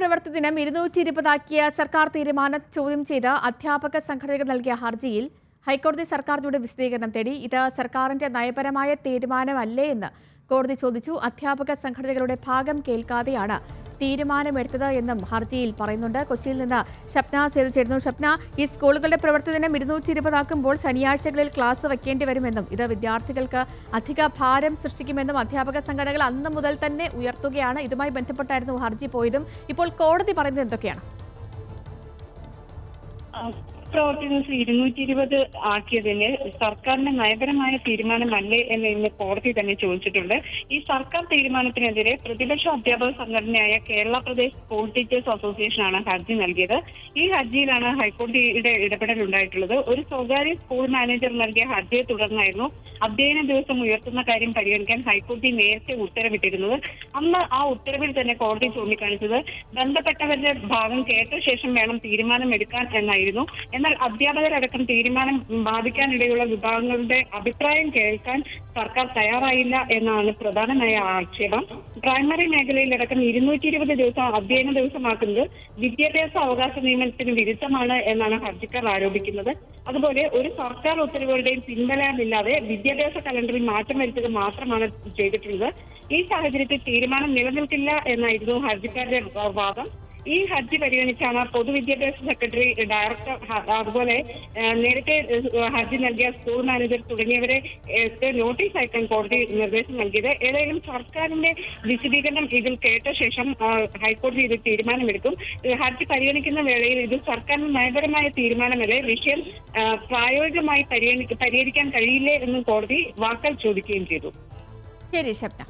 പ്രവൃത്തി ദിനം ഇരുന്നൂറ്റി ഇരുപതാക്കിയ സർക്കാർ തീരുമാനം ചോദ്യം ചെയ്ത് അധ്യാപക സംഘടനകൾ നൽകിയ ഹർജിയിൽ ഹൈക്കോടതി സർക്കാരിനോട് വിശദീകരണം തേടി ഇത് സർക്കാരിന്റെ നയപരമായ തീരുമാനമല്ലേ എന്ന് കോടതി ചോദിച്ചു. അധ്യാപക സംഘടനകളുടെ ഭാഗം കേൾക്കാതെയാണ് തീരുമാനമെടുത്തത് എന്നും ഹർജിയിൽ പറയുന്നുണ്ട്. കൊച്ചിയിൽ നിന്ന് ഷപ്ന സേത് ചേരുന്നു ഷപ്ന ഈ സ്കൂളുകളുടെ പ്രവർത്തനം ഇരുന്നൂറ്റി ഇരുപതാക്കുമ്പോൾ ശനിയാഴ്ചകളിൽ ക്ലാസ് വെക്കേണ്ടി വരുമെന്നും ഇത് വിദ്യാർത്ഥികൾക്ക് അധിക ഭാരം സൃഷ്ടിക്കുമെന്നും അധ്യാപക സംഘടനകൾ അന്ന് മുതൽ തന്നെ ഉയർത്തുകയാണ്. ഇതുമായി ബന്ധപ്പെട്ടായിരുന്നു ഹർജി പോയതും. ഇപ്പോൾ കോടതി പറയുന്നത് എന്തൊക്കെയാണ്? പ്രവർത്തി ദിവസം ഇരുന്നൂറ്റി ഇരുപത് ആക്കിയതിന് സർക്കാരിന്റെ നയപരമായ തീരുമാനമല്ലേ എന്ന് ഇന്ന് കോടതി തന്നെ ചോദിച്ചിട്ടുണ്ട്. ഈ സർക്കാർ തീരുമാനത്തിനെതിരെ പ്രതിപക്ഷ അധ്യാപക സംഘടനയായ കേരള പ്രദേശ് സ്കൂൾ ടീച്ചേഴ്സ് അസോസിയേഷനാണ് ഹർജി നൽകിയത്. ഈ ഹർജിയിലാണ് ഹൈക്കോടതിയുടെ ഇടപെടൽ ഉണ്ടായിട്ടുള്ളത് ഒരു സ്വകാര്യ സ്കൂൾ മാനേജർ നൽകിയ ഹർജിയെ തുടർന്നായിരുന്നു അധ്യയന ദിവസം ഉയർത്തുന്ന കാര്യം പരിഗണിക്കാൻ ഹൈക്കോടതി നേരത്തെ ഉത്തരവിട്ടിരുന്നത്. അന്ന് ആ ഉത്തരവിൽ തന്നെ കോടതി ചൂണ്ടിക്കാണിച്ചത് ബന്ധപ്പെട്ടവരുടെ ഭാഗം കേട്ട ശേഷം വേണം തീരുമാനമെടുക്കാൻ എന്നായിരുന്നു. എന്നാൽ അധ്യാപകരടക്കം തീരുമാനം ബാധിക്കാനിടയുള്ള വിഭാഗങ്ങളുടെ അഭിപ്രായം കേൾക്കാൻ സർക്കാർ തയ്യാറായില്ല എന്നാണ് പ്രധാനമായ ആക്ഷേപം. പ്രൈമറി മേഖലയിലടക്കം ഇരുന്നൂറ്റി ഇരുപത് ദിവസം അധ്യയന ദിവസമാക്കുന്നത് വിദ്യാഭ്യാസ അവകാശ നിയമത്തിന് വിരുദ്ധമാണ് എന്നാണ് ഹർജിക്കാർ ആരോപിക്കുന്നത്. അതുപോലെ ഒരു സർക്കാർ ഉത്തരവുകളുടെയും പിൻബലമില്ലാതെ വിദ്യാഭ്യാസ കലണ്ടറിൽ മാറ്റം വരുത്തുക മാത്രമാണ് ചെയ്തിട്ടുള്ളത്. ഈ സാഹചര്യത്തിൽ തീരുമാനം നിലനിൽക്കില്ല എന്നായിരുന്നു ഹർജിക്കാരുടെ വാദം. ഈ ഹർജി പരിഗണിച്ചാണ് പൊതുവിദ്യാഭ്യാസ സെക്രട്ടറി ഡയറക്ടർ അതുപോലെ നേരത്തെ ഹർജി നൽകിയ സ്കൂൾ മാനേജർ തുടങ്ങിയവരെ നോട്ടീസ് അയക്കാൻ കോടതി നിർദ്ദേശം നൽകിയത്. ഏതായാലും സർക്കാരിന്റെ വിശദീകരണം ഇതിൽ കേട്ട ശേഷം ഹൈക്കോടതി ഇത് തീരുമാനമെടുക്കും. ഹർജി പരിഗണിക്കുന്ന വേളയിൽ ഇത് സർക്കാരിന് നയപരമായ തീരുമാനമല്ലേ വിഷയം പ്രായോഗികമായി പരിഹരിക്കാൻ കഴിയില്ലേ എന്നും കോടതി വാക്കാൽ ചോദിക്കുകയും ചെയ്തു. ശരി ഷപ്ന